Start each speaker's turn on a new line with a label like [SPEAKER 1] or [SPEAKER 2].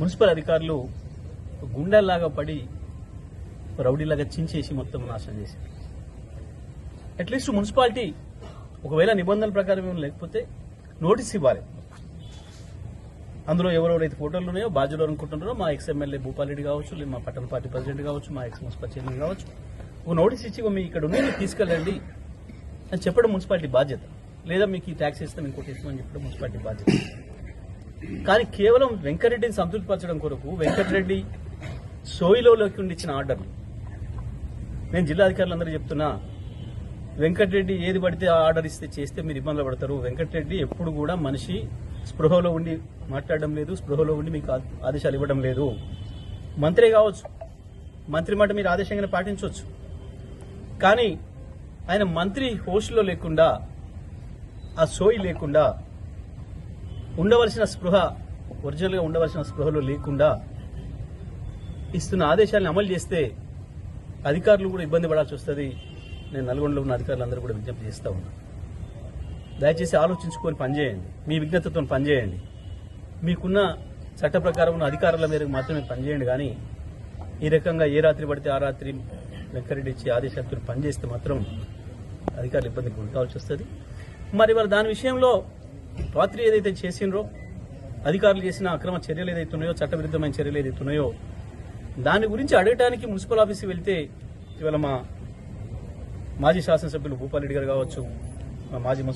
[SPEAKER 1] Municipal అధికారులు గుండెల్లాగా పడి రౌడీలాగా చించేసి మొత్తం నాశనం చేశారు. అట్లీస్ట్ మున్సిపాలిటీ ఒకవేళ నిబంధనల ప్రకారం ఏమైనా లేకపోతే నోటీస్ ఇవ్వాలి. అందులో ఎవరెవరైతే ఫోటోలు ఉన్నాయో బాధ్యులు అనుకుంటున్నారో మా ఎక్స్ ఎమ్మెల్యే భూపాలరెడ్డి కావచ్చు లేదా మా పట్టణ పార్టీ ప్రెసిడెంట్ కావచ్చు మా ఎక్స్ మున్సిపల్ చైర్మన్ కావచ్చు ఒక నోటీస్ ఇచ్చి మీ ఇక్కడ ఉన్నాయి తీసుకెళ్ళండి అని చెప్పడం మున్సిపాలిటీ బాధ్యత. లేదా మీకు ఈ ట్యాక్స్ ఇస్తాం ఇంకోటి ఇస్తామని చెప్పడం మున్సిపాలిటీ బాధ్యత. కానీ కేవలం వెంకటరెడ్డిని సంతృప్తిపరచడం కొరకు వెంకటరెడ్డి సోయిలోకి ఉండి ఇచ్చిన ఆర్డర్. నేను జిల్లా అధికారులందరూ చెప్తున్నా వెంకటరెడ్డి ఏది పడితే ఆ ఆర్డర్ ఇస్తే చేస్తే మీరు ఇబ్బందులు పడతారు. వెంకటరెడ్డి ఎప్పుడు కూడా మనిషి స్పృహలో ఉండి మాట్లాడడం లేదు స్పృహలో ఉండి మీకు ఆదేశాలు ఇవ్వడం లేదు. మంత్రి కావచ్చు మంత్రి మాట మీరు ఆదేశంగానే పాటించవచ్చు. కానీ ఆయన మంత్రి హోస్ట్లో లేకుండా ఆ సోయి లేకుండా ఉండవలసిన స్పృహ ఒరిజినల్గా ఉండవలసిన స్పృహలో లేకుండా ఇస్తున్న ఆదేశాలను అమలు చేస్తే అధికారులు కూడా ఇబ్బంది పడాల్సి వస్తుంది. నేను నల్గొండలో ఉన్న అధికారులందరూ కూడా విజ్ఞప్తి చేస్తూ ఉన్నాను దయచేసి ఆలోచించుకొని పనిచేయండి. మీ విజ్ఞతతో పనిచేయండి. మీకున్న చట్ట ప్రకారం ఉన్న అధికారుల మేరకు మాత్రమే పనిచేయండి కానీ ఈ రకంగా ఏ రాత్రి పడితే ఆ రాత్రి వెంకరెడ్డి ఇచ్చే ఆదేశాలతో పనిచేస్తే మాత్రం అధికారులు ఇబ్బంది గురికావాల్సి వస్తుంది. మరి మరి దాని విషయంలో రాత్రి ఏదైతే చేసిండ్రో అధికారులు చేసిన అక్రమ చర్యలు ఏదైతే ఉన్నాయో చట్టవిరుద్ధమైన చర్యలు ఏదైతే ఉన్నాయో దాని గురించి అడగడానికి మున్సిపల్ ఆఫీస్కి వెళ్తే ఇవాళ మా మాజీ శాసనసభ్యులు భూపాలరెడ్డి గారు కావచ్చు మా మాజీ